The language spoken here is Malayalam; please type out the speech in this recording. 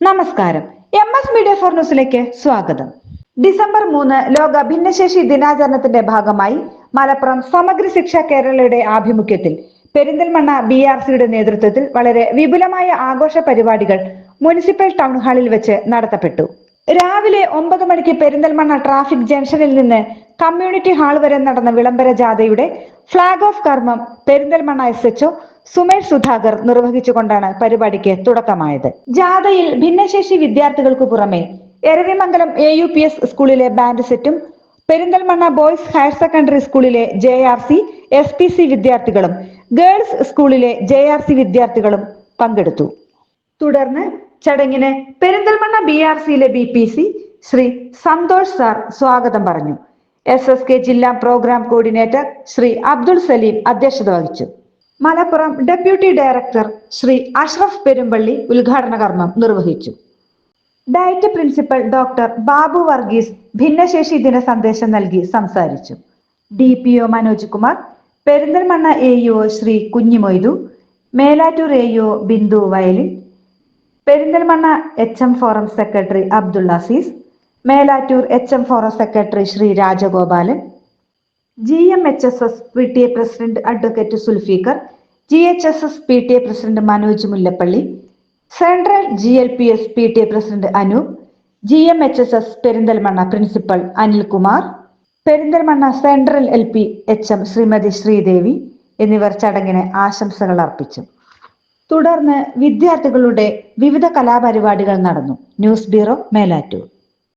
നമസ്കാരം. എം എസ് മീഡിയ ഫോർ ന്യൂസിലേക്ക് സ്വാഗതം. ഡിസംബർ മൂന്ന് ലോക ഭിന്നശേഷി ദിനാചരണത്തിന്റെ ഭാഗമായി മലപ്പുറം സമഗ്ര ശിക്ഷ കേരളയുടെ ആഭിമുഖ്യത്തിൽ പെരിന്തൽമണ്ണ ബി ആർ സിയുടെ നേതൃത്വത്തിൽ വളരെ വിപുലമായ ആഘോഷ പരിപാടികൾ മുനിസിപ്പൽ ടൗൺ ഹാളിൽ വെച്ച് നടത്തപ്പെട്ടു. രാവിലെ ഒമ്പത് മണിക്ക് പെരിന്തൽമണ്ണ ട്രാഫിക് ജംഗ്ഷനിൽ നിന്ന് കമ്മ്യൂണിറ്റി ഹാൾ വരെ നടന്ന വിളംബര ജാഥയുടെ ഫ്ളാഗ് ഓഫ് കർമ്മം Perinthalmanna S H O Sumesh Sudhakar നിർവഹിച്ചുകൊണ്ടാണ് പരിപാടിക്ക് തുടക്കമായത്. ജാഥയിൽ ഭിന്നശേഷി വിദ്യാർത്ഥികൾക്ക് പുറമെ Eravimangalam A U P S സ്കൂളിലെ ബാൻഡ് സെറ്റും പെരിന്തൽമണ്ണ ബോയ്സ് ഹയർ സെക്കൻഡറി സ്കൂളിലെ J R C S P C വിദ്യാർത്ഥികളും ഗേൾസ് സ്കൂളിലെ ജെ ആർ സി വിദ്യാർത്ഥികളും പങ്കെടുത്തു. തുടർന്ന് ചടങ്ങിന് പെരിന്തൽമണ്ണ ബി ആർ സിയിലെ B P C Shri Santhosh sir സ്വാഗതം പറഞ്ഞു. എസ് എസ് കെ ജില്ലാ പ്രോഗ്രാം കോർഡിനേറ്റർ ശ്രീ അബ്ദുൾ സലീം അധ്യക്ഷത വഹിച്ചു. മലപ്പുറം ഡെപ്യൂട്ടി ഡയറക്ടർ ശ്രീ അഷ്റഫ് പെരുമ്പള്ളി ഉദ്ഘാടന കർമ്മം നിർവഹിച്ചു. DIET principal doctor Babu Varghese ഭിന്നശേഷി ദിന സന്ദേശം നൽകി സംസാരിച്ചു. D P O Manoj Kumar Perinthalmanna A U Shri Kunhimoythu Melattur A U Bindu violin Perinthalmanna H M forum secretary Abdul Aziz Melattur H M forum secretary Shri Rajagopalan G M H S S P T A president advocate Sulfikar G H S S P T A president Manoj Mullappally central G L P S P T A president Anu G M H S S Perinthalmanna principal Anilkumar Perinthalmanna central L P H M Shrimati Sreedevi എന്നിവർ ചടങ്ങിന് ആശംസകൾ അർപ്പിച്ചു. തുടർന്ന് വിദ്യാർത്ഥികളുടെ വിവിധ കലാപരിപാടികൾ നടന്നു. News bureau Melattur.